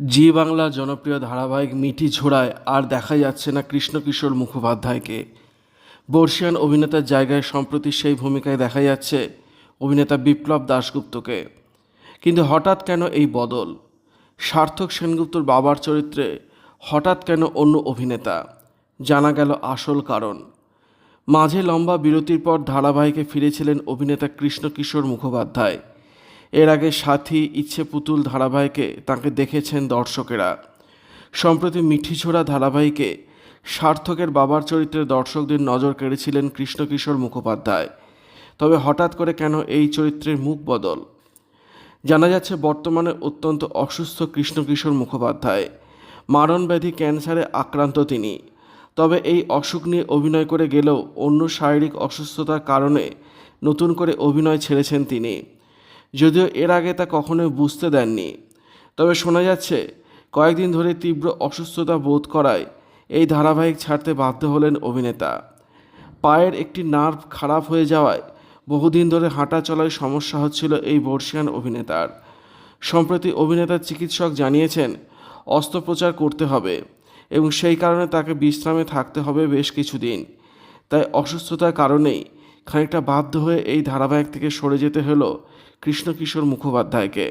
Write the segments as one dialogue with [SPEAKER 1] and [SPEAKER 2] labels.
[SPEAKER 1] জি বাংলা জনপ্রিয় ধারাবাহিক মিঠি ছোড়ায় আর দেখা যাচ্ছে না কৃষ্ণকিশোর মুখোপাধ্যায়কে। বর্ষিয়ান অভিনেতার জায়গায় সম্প্রতি সেই ভূমিকায় দেখা যাচ্ছে অভিনেতা বিপ্লব দাশগুপ্তকে। কিন্তু হঠাৎ কেন এই বদল? সার্থক সেনগুপ্তর বাবার চরিত্রে হঠাৎ কেন অন্য অভিনেতা? জানা গেল আসল কারণ। মাঝে লম্বা বিরতির পর ধারাবাহিকে ফিরেছিলেন অভিনেতা কৃষ্ণকিশোর মুখোপাধ্যায়। এর আগে সাথী ইচ্ছে পুতুল ধারাবাহিকে তাকে দেখেছেন দর্শকেরা। সম্প্রতি মিঠিছোড়া ধারাবাহিকে সার্থকের বাবার চরিত্রে দর্শকদের নজর কেড়েছিলেন কৃষ্ণকিশোর মুখোপাধ্যায়। তবে হঠাৎ করে কেন এই চরিত্রের মুখ বদল? জানা যাচ্ছে বর্তমানে অত্যন্ত অসুস্থ কৃষ্ণকিশোর মুখোপাধ্যায়। মারণব্যাধি ক্যান্সারে আক্রান্ত তিনি। তবে এই অসুখ নিয়ে অভিনয় করে গেলেও অন্য শারীরিক অসুস্থতার কারণে নতুন করে অভিনয় ছেড়েছেন তিনি। যদিও এর আগে তা কখনোই বুঝতে দেননি। তবে শোনা যাচ্ছে, কয়েকদিন ধরে তীব্র অসুস্থতা বোধ করায় এই ধারাবাহিক ছাড়তে বাধ্য হলেন অভিনেতা। পায়ের একটি নার্ভ খারাপ হয়ে যাওয়ায় বহুদিন ধরে হাঁটা চলায় সমস্যা হচ্ছিল এই বর্ষিয়ান অভিনেতার। সম্প্রতি অভিনেতার চিকিৎসক জানিয়েছেন, অস্ত্রোপচার করতে হবে এবং সেই কারণে তাকে বিশ্রামে থাকতে হবে বেশ কিছুদিন। তাই অসুস্থতার কারণেই খানিকটা বাধ্য হয়ে এই ধারাবাহিক থেকে সরে যেতে হলো কৃষ্ণকিশোর মুখোপাধ্যায়কে।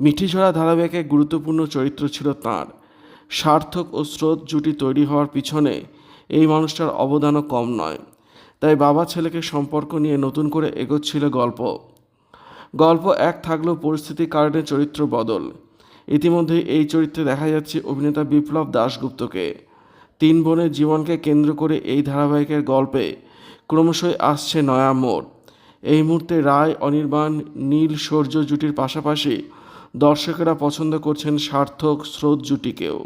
[SPEAKER 1] মিঠিঝরা ধারাবাহিকে গুরুত্বপূর্ণ চরিত্র ছিল তাঁর। সার্থক ও স্রোত জুটি তৈরি হওয়ার পিছনে এই মানুষটার অবদানও কম নয়। তাই বাবা ছেলেকে সম্পর্ক নিয়ে নতুন করে এগোচ্ছিল গল্প। গল্প এক থাকলেও পরিস্থিতির কারণে চরিত্র বদল। ইতিমধ্যে এই চরিত্রে দেখা যাচ্ছে অভিনেতা বিপ্লব দাশগুপ্তকে। তিন বোনের জীবনকে কেন্দ্র করে এই ধারাবাহিকের গল্পে ক্রমশই আসছে নয়া মোড়। এই মুহূর্তে রায়, অনির্বাণ, নীল শৌর্য জুটির পাশাপাশি দর্শকেরা পছন্দ করছেন সার্থক স্রোত জুটিকেও।